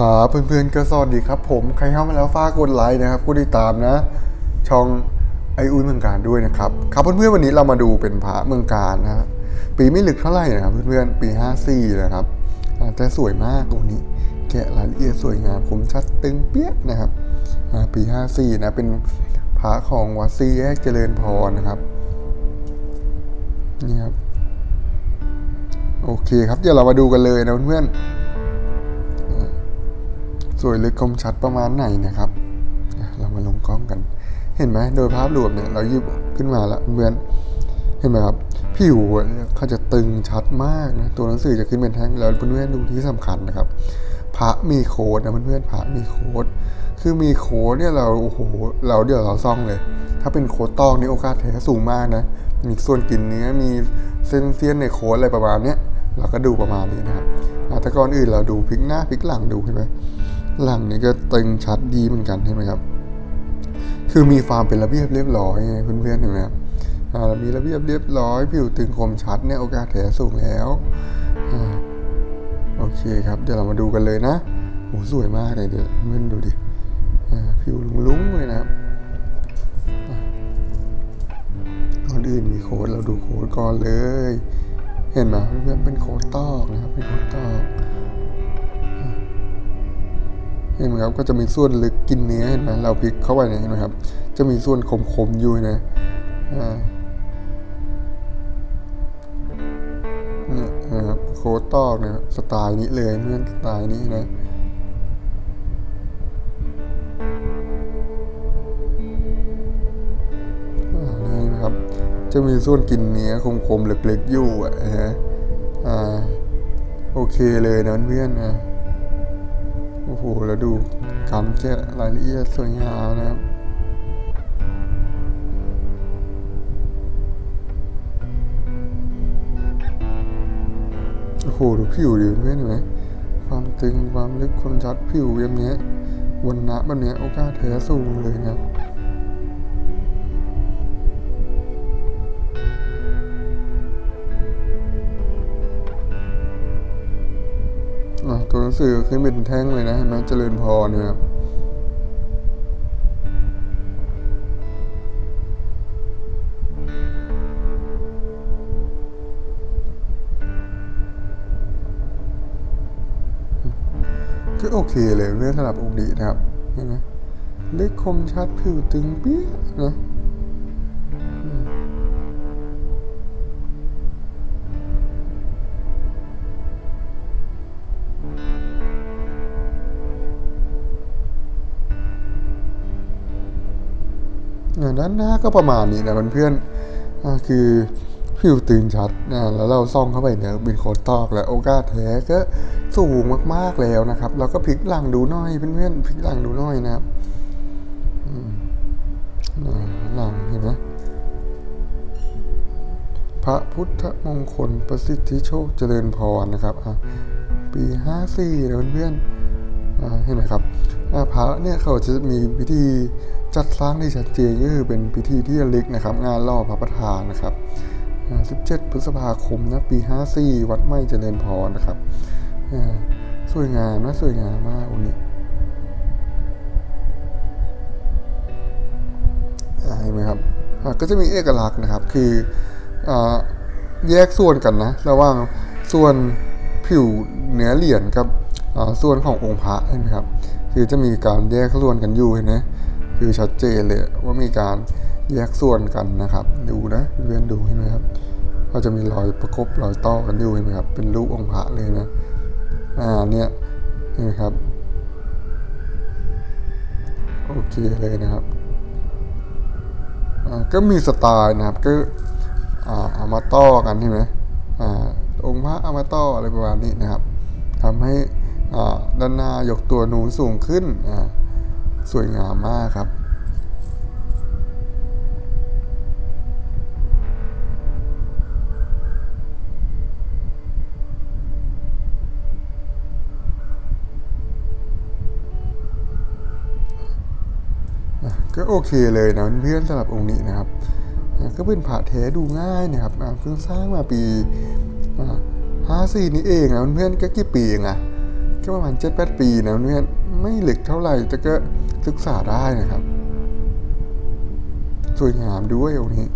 ครับเพื่อนๆก็สวัสดีครับ ผมใครเข้ามาแล้วฝากกดไลค์นะครับกดติดตามนะ ช่องไออุ้ยเมืองการด้วยนะครับครับเพื่อนๆวันนี้เรามาดูเป็นพระเมืองการนะครับปีไม่ลึกเท่าไหร่นะครับเพื่อนๆปี 54นะครับอาแต่สวยมากองนี้ แกะรายละเอียดสวยงามคมชัดตึงเปี้ยกนะครับอ่าปี 54นะเป็นพระของวัดซีแยกเจริญพรนะครับนี่ครับโอเคครับเดี๋ยวเรามาดูกันเลยนะเพื่อนๆ สวยลึกคมชัดประมาณไหนนะครับ เรามาลงกล้องกัน เห็นไหมโดยภาพรวมเนี่ยเรายิบขึ้นมาแล้วเพื่อนเห็นไหมครับผิวเขาจะตึงชัดมากนะตัวหนังสือจะขึ้นเป็นแท่งแล้วเพื่อนๆดูที่สำคัญนะครับ พระมีโค้ดนะเพื่อนๆพระมีโค้ดคือมีโค้ดเนี่ยเราโอ้โหเราเดี๋ยวเราซ่องเลย ถ้าเป็นโค้ดตองนี่โอกาสแท้สูงมากนะมีส่วนกลินเนื้อมีเส้นเสี้ยนในโค้ดอะไรประมาณเนี้ยเราก็ดูประมาณนี้นะครับอะแต่ก่อนอื่นเราดูพลิกหน้าพลิกหลังดูเห็นไหม หลังนี้ก็ตึงชัดดีเหมือนกันใช่ไหมครับ คือมีความเป็นระเบียบเรียบร้อยไงเพื่อนๆเห็นไหมครับอ่ามีระเบียบเรียบร้อยผิวตึงคมชัดเนี่ยโอกาสแท้สูงแล้วอโอเคครับ เดี๋ยวเรามาดูกันเลยนะโอ้สวยมากเลยเดี๋ยวเพื่อนดูดิอ่าผิวลุ้งๆเลยนะครับอะก่อนอื่นมีโค้ดเราดูโค้ดก่อนเลย เห็นไหมเพื่อนๆเป็นโค้ดตอกนะครับเป็นโค้ดตอก เห็นไหมครับก็จะมีส่วนลึกกินเนื้อเห็นไหมเราพลิกเข้าไปเนี่ยเห็นไหมครับ จะมีส่วนคมๆอยู่นะอ่าเนี่ยนะครับโคตตอกเนี่ยสไตล์นี้เลยเพื่อนสไตล์นี้นะอ่านี่นะครับ จะมีส่วนกินเนื้อคมๆเล็กๆอยู่อะฮะอ่าโอเคเลยนะเพื่อนนะโอ้โห แล้วดูการแกะรายละเอียดสวยงามนะครับโอ้โห ดูผิวดิเพื่อนเห็นไหมความตึงความลึกความชัดผิวแบบเนี้ยวันนะแบบเนี้ยโอกาสแท้สูงเลยนะครับ ตัวหนังสือขึ้นเป็นแท่งเลยนะเห็นไหมเจริญพรเนี่ยครับก็โอเคเลยเรื่องสำหรับองค์ดีนะครับเห็นไหมเล็กคมชัดผิวตึงเปี้ยนะ อ่าด้านหน้าก็ประมาณนี้นะเพื่อนๆคือผิวตึงชัดนะแล้วเราซ่องเข้าไปเนี่ยเป็นโคตตอกแล้วโอกาสแท้ก็สูงมากๆแล้วนะครับ เราก็พลิกหลังดูน่อยเพื่อนๆพลิกหลังดูน่อยนะครับหลังเห็นไหมพระพุทธมงคลประสิทธิโชคเจริญพรนะครับปีห้าสี่นะเพื่อนๆเห็นไหมครับพระเนี่ยเขาจะมีพิธี จัดสร้างที่ชัดเจนก็คือเป็นพิธีที่ระลึกนะครับ งานล่อพระประธานนะครับ 17 พฤษภาคมนะปี 54 วัดไม่เจริญพรนะครับสวยงามนะสวยงามมากองค์นี้เห็นไหมครับก็จะมีเอกลักษณ์นะครับ คืออแยกส่วนกันนะ ระหว่างส่วนผิวเนื้อเหรียญกับส่วนขององค์พระเห็นไหมครับ คือจะมีการแยกส่วนกันอยู่เห็นไหม คือชัดเจนเลยว่ามีการแยกส่วนกันนะครับ ดูนะเพื่อนดูเห็นไหมครับ ก็จะมีรอยประกบรอยต่อกันอยู่เห็นไหมครับ เป็นรูปองค์พระเลยนะ อ่าเนี่ยเห็นไหมครับ โอเคเลยนะครับอ่าก็มีสไตล์นะครับก็อ่าเอามาต่อกันใช่ไหมอ่าองค์พระเอามาต่ออะไรประมาณนี้นะครับทำให้อ่าด้านหน้ายกตัวนูนสูงขึ้นอ่า สวยงามมากครับ ก็โอเคเลยนะเพื่อนสำหรับองค์นี้นะครับ ก็เป็นผ่าแท้ดูง่ายนะครับเพิ่งสร้างมาปีห้าสี่นี่เองนะเพื่อนก็กี่ปีเองอะ ก็ประมาณเจ็ดแปดปีนะเพื่อนไม่หลึกเท่าไหร่แต่ก็ศึกษาได้นะครับ สวยงามด้วยตรงนี้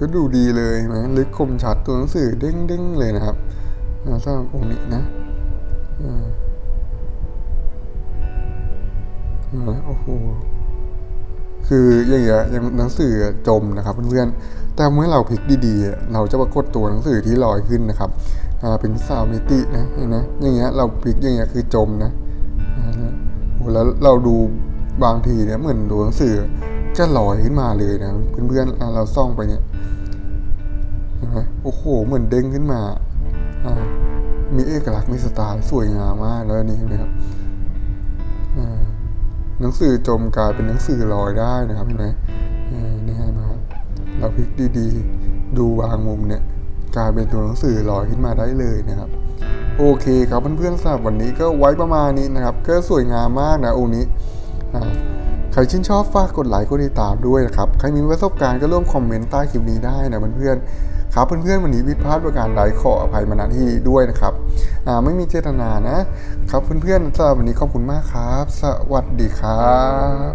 ก็ดูดีเลยนไหมลึกคมชัดตัวหนังสือเด้งเด้งๆเลยนะครับอ่าสำหรับองค์นี้นะอ่าโอ้โห คืออย่างเงี้ยยังหนังสือจมนะครับเพื่อนๆ แต่เมื่อเราพลิกดีๆ เราจะปรากฏตัวหนังสือที่ลอยขึ้นนะครับอ่าเป็นสามมิตินะเห็นไหมอย่างเงี้ยเราพลิกอย่างเงี้ยคือจมนะอ่าแล้วโอ้แล้วเราดูบางทีเนี่ยเหมือนดูหนังสือ จะลอยขึ้นมาเลยนะเพื่อนๆเราส่องไปเนี่ยเห็นไหมโอ้โหเหมือนเด้งขึ้นมาอ่ามีเอกลักษณ์มีสไตล์สวยงามมากแล้วนี่เห็นไหมครับหนังสือจมกลายเป็นหนังสือลอยได้นะครับเห็นไหมนี่ไงมาเราพลิกดีๆ ดูบางมุมเนี่ย กลายเป็นตัวหนังสือลอยขึ้นมาได้เลยนะครับ โอเคครับเพื่อนๆสำหรับวันนี้ก็ไว้ประมาณนี้นะครับ ก็สวยงามมากนะองค์นี้อ่า ใครชื่นชอบฝากกดไลค์กดติดตามด้วยนะครับ ใครมีประสบการณ์ก็ร่วมคอมเมนต์ใต้คลิปนี้ได้นะเพื่อนๆ ครับเพื่อนๆวันนี้วิดพลาดประการใดขออภัยมาณที่ด้วยนะครับไม่มีเจตนานะ ครับเพื่อนๆสำหรับวันนี้ขอบคุณมากครับ สวัสดีครับ